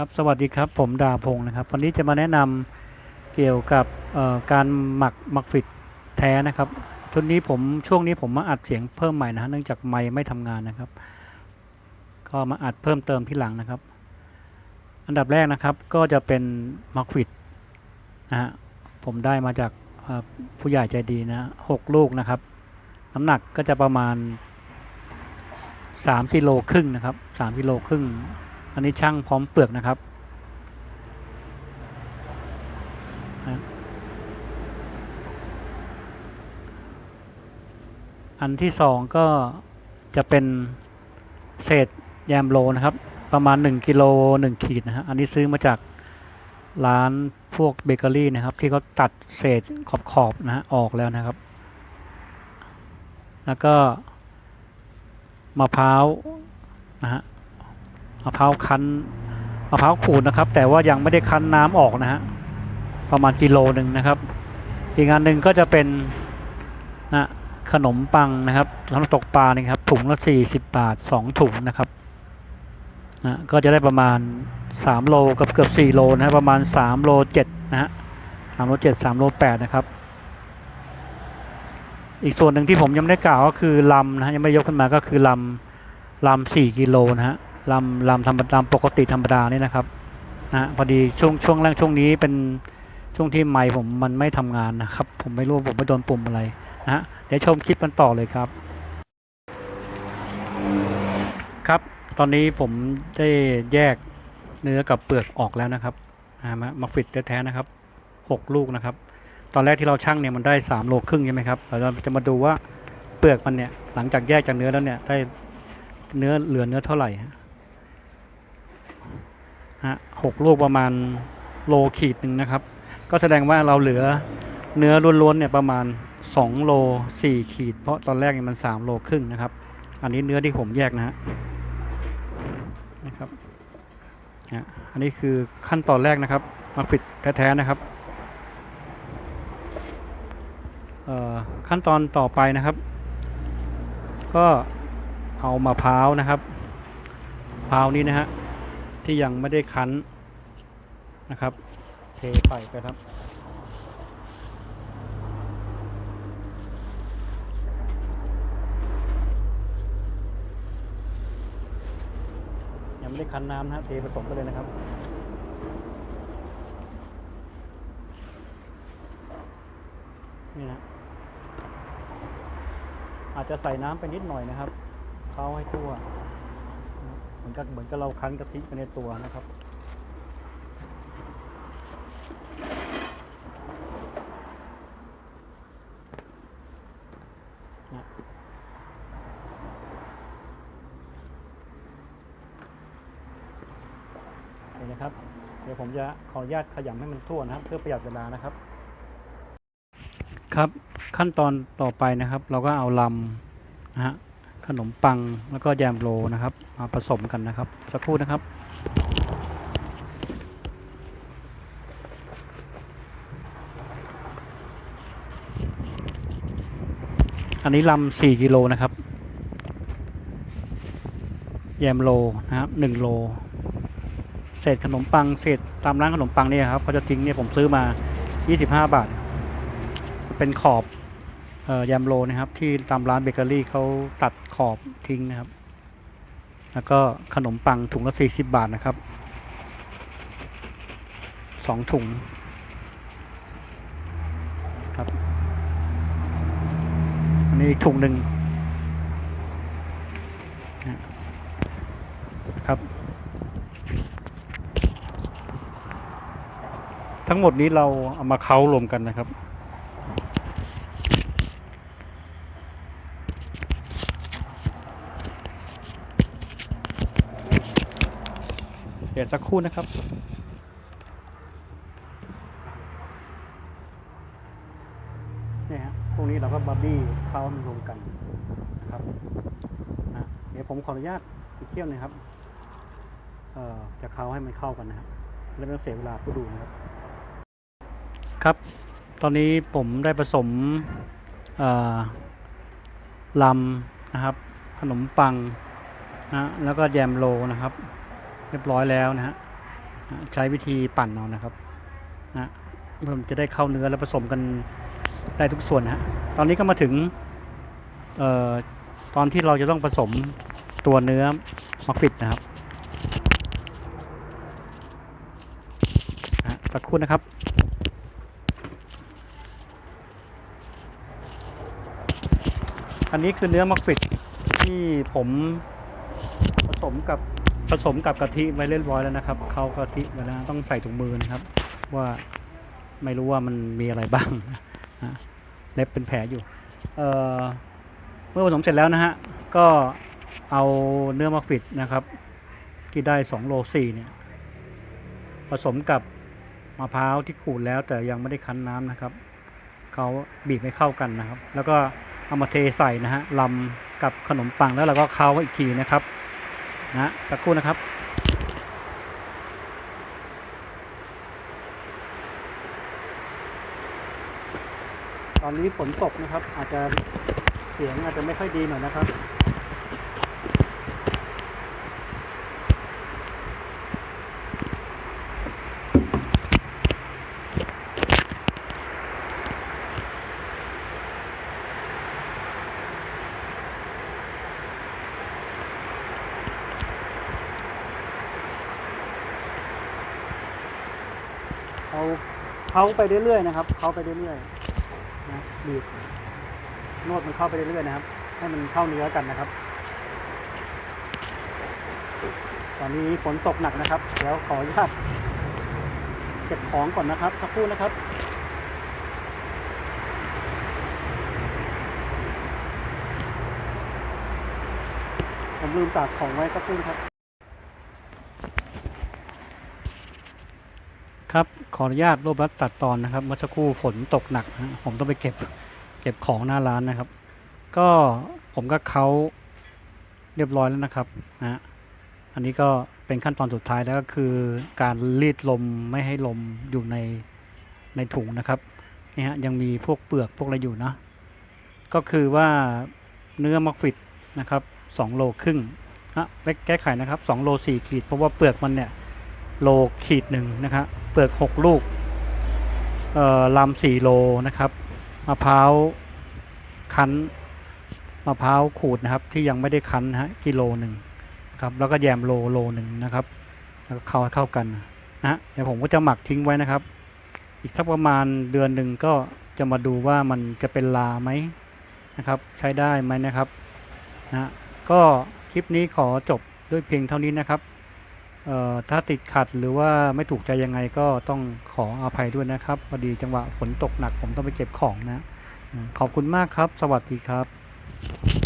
ครับสวัสดีครับผมดาพงศ์นะครับ วันนี้จะมาแนะนำเกี่ยวกับการหมักหมักฟิตแท้นะครับชุดนี้ผมช่วงนี้ผมมาอัดเสียงเพิ่มใหม่นะฮะเนื่องจากไมค์ไม่ทำงานนะครับ ก็มาอัดเพิ่มเติมที่หลังนะครับ อันดับแรกนะครับก็จะเป็นหมักฟิตนะฮะผมได้มาจากผู้ใหญ่ใจดีนะหกลูกนะครับ น้ำหนักก็จะประมาณสามกิโลครึ่งนะครับสามกิโลครึ่ง อันนี้ช่างพร้อมเปลือกนะครับ อันที่สองก็จะเป็นเศษแยมโลนะครับ ประมาณ 1กิโล1ขีดนะฮะอันนี้ซื้อมาจากร้านพวกเบเกอรี่นะครับ ที่เขาตัดเศษขอบๆนะฮะออกแล้วนะครับ แล้วก็มะพร้าวนะฮะ มะพร้าวคั้นมะพร้าวขูดนะครับ แต่ว่ายังไม่ได้คั้นน้ำออกนะฮะประมาณกิโลหนึ่งนะครับ อีกอันหนึ่งก็จะเป็นนะขนมปังนะครับสำหรับตกปลานี่ครับถุงละสี่สิบบาทสองถุงนะครับนะก็จะได้ประมาณสามโลกับเกือบสี่โลนะฮะประมาณสามโลเจ็ดนะฮะสามโลเจ็ดสามโลแปดนะครับ อีกส่วนหนึ่งที่ผมยังไม่ได้กล่าวก็คือลำนะฮะยังไม่ยกขึ้นมาก็คือลำลำสี่กิโลนะฮะ ลำลำธรรมดาปกติธรรมดานี่นะครับนะฮะพอดีช่วงช่วงแรกช่วงนี้เป็นช่วงที่ไมค์ผมมันไม่ทำงานนะครับ ผมไม่รู้ผมไปโดนปุ่มอะไรนะฮะเดี๋ยวชมคลิปกันต่อเลยครับ ครับ ตอนนี้ผมได้แยกเนื้อกับเปลือกออกแล้วนะครับนะฮะมามาฟิตแท้ๆนะครับหกลูกนะครับ ตอนแรกที่เราชั่งเนี่ยมันได้สามโลครึ่งใช่ไหมครับเราจะมาดูว่าเปลือกมันเนี่ยหลังจากแยกจากเนื้อแล้วเนี่ยได้เนื้อเหลือเนื้อเท่าไหร่ ฮะหกลูกประมาณโลขีดหนึ่งนะครับ ก็แสดงว่าเราเหลือเนื้อล้วนๆเนี่ยประมาณสองโลสี่ขีด เพราะตอนแรกเนี่ยมันสามโลครึ่งนะครับ อันนี้เนื้อที่ผมแยกนะฮะนะครับอันนี้คือขั้นตอนแรกนะครับมาฟิตแท้ๆนะครับขั้นตอนต่อไปนะครับ ก็เอามะพร้าวนะครับมะพร้าวนี้นะฮะ ที่ยังไม่ได้คั้นนะครับ เทใส่ไปครับยังไม่ได้คั้นน้ำนะเทผสมไปเลยนะครับนี่นะอาจจะใส่น้ำไปนิดหน่อยนะครับ เข้าให้ทั่ว มือนกับเหมือนกับเราคั้นกะทิไปในตัวนะครับนะนี่นะครับ เดี๋ยวผมจะขออนุญาตขยำให้มันทั่วนะครับ เพื่อประหยัดเวลานะครับ ครับขั้นตอนต่อไปนะครับ เราก็เอาลำนะฮะ ขนมปังแล้วก็แยมโรนะครับมาผสมกันนะครับ สักครู่นะครับอันนี้ลำสี่กิโลนะครับ แยมโลนะครับหนึ่งโล เศษขนมปังเศษตามร้านขนมปังเนี่ยครับเขาจะทิ้งเนี่ยผมซื้อมา 25 บาท เป็นขอบ ยมโลนะครับ ที่ตามร้านเบเกอรี่เขาตัดขอบทิ้งนะครับ แล้วก็ขนมปังถุงละ 40 บาทนะครับสองถุงครับอันนี้อีกถุงหนึ่งนะครับ ทั้งหมดนี้เราเอามาเค้ารวมกันนะครับ ดี๋ยวสักครู่นะครับ เนี่ยฮะพวกนี้เราก็บาร์บี้เข้าให้มันรวมกันนะครับนะเดี๋ยวผมขออนุญาตอีกเที่ยวหนึงครับ เอ่อจะเข้าให้มันเข้ากันนะครับ แล้วไม่ต้องเสียเวลาผู้ดูนะครับ ครับ ตอนนี้ผมได้ผสมเอ่อลำนะครับ ขนมปังนะแล้วก็แยมโลนะครับ เรียบร้อยแล้วนะฮะใช้วิธีปั่นเอานะครับนะมันจะได้เข้าเนื้อและผสมกันได้ทุกส่วนนะฮะตอนนี้ก็มาถึงเอ่อตอนที่เราจะต้องผสมตัวเนื้อมักฟิตนะครับนะสักครู่นะครับอันนี้คือเนื้อมักฟิตที่ผมผสมกับ ผสมกับกะทิไว้เรียบร้อยแล้วนะครับเข้ากะทิไว้แล้วต้องใส่ถุงมือนะครับ ว่าไม่รู้ว่ามันมีอะไรบ้างนะเล็บเป็นแผลอยู่เเมื่อผสมเสร็จแล้วนะฮะก็เอาเนื้อมักฟิตนะครับ ที่ได้2โล4เนี่ยผสมกับมะพร้าวที่ขูดแล้วแต่ยังไม่ได้คั้นน้ำนะครับเขาบีบให้เข้ากันนะครับ แล้วก็เอามาเทใส่นะฮะลำกับขนมปังแล้วเราก็เค้าอีกทีนะครับ นะสักครู่นะครับตอนนี้ฝนตกนะครับ อาจจะเสียงอาจจะไม่ค่อยดีหน่อยนะครับ เอาเขาไปเรื่อยๆนะครับเขาไปเรื่อยๆนะบีบนวดมันเข้าไปเรื่อยๆนะครับ ให้มันเข้าเนื้อกันนะครับ ตอนนี้ฝนตกหนักนะครับเดี๋ยวขออนุญาตเก็บของก่อนนะครับสักครู่นะครับผมลืมตากของไว้สักครู่ครับ ครับขออนุญาตรวบรัดตัดตอนนะครับเมื่อสักครู่ฝนตกหนักนะผมต้องไปเก็บเก็บของหน้าร้านนะครับ ก็ผมก็เขาเรียบร้อยแล้วนะครับนะอันนี้ก็เป็นขั้นตอนสุดท้ายแล้วก็คือการรีดลมไม่ให้ลมอยู่ในในถุงนะครับนี่ฮะยังมีพวกเปลือกพวกอะไรอยู่นะ ก็คือว่าเนื้อมักฟิตนะครับสองโลครึ่งอะไปแก้ไขนะครับสองโลสี่ขีดเพราะว่าเปลือกมันเนี่ยโลขีดหนึ่งนะครับ เปลือกหกลูกลำสี่โลนะครับมะพร้าวคั้นมะพร้าวขูดนะครับที่ยังไม่ได้คั้นฮะกิโลหนึ่งครับแล้วก็แยมโลโลหนึ่งนะครับ แล้วก็เข้าเข้ากันนะเดี๋ยวผมก็จะหมักทิ้งไว้นะครับ อีกสักประมาณเดือนหนึ่งก็จะมาดูว่ามันจะเป็นลาไหมนะครับ ใช้ได้ไหมนะครับนะก็คลิปนี้ขอจบด้วยเพียงเท่านี้นะครับ ถ้าติดขัดหรือว่าไม่ถูกใจยังไงก็ต้องขออภัยด้วยนะครับพอดีจังหวะฝนตกหนักผมต้องไปเก็บของนะ ขอบคุณมากครับ สวัสดีครับ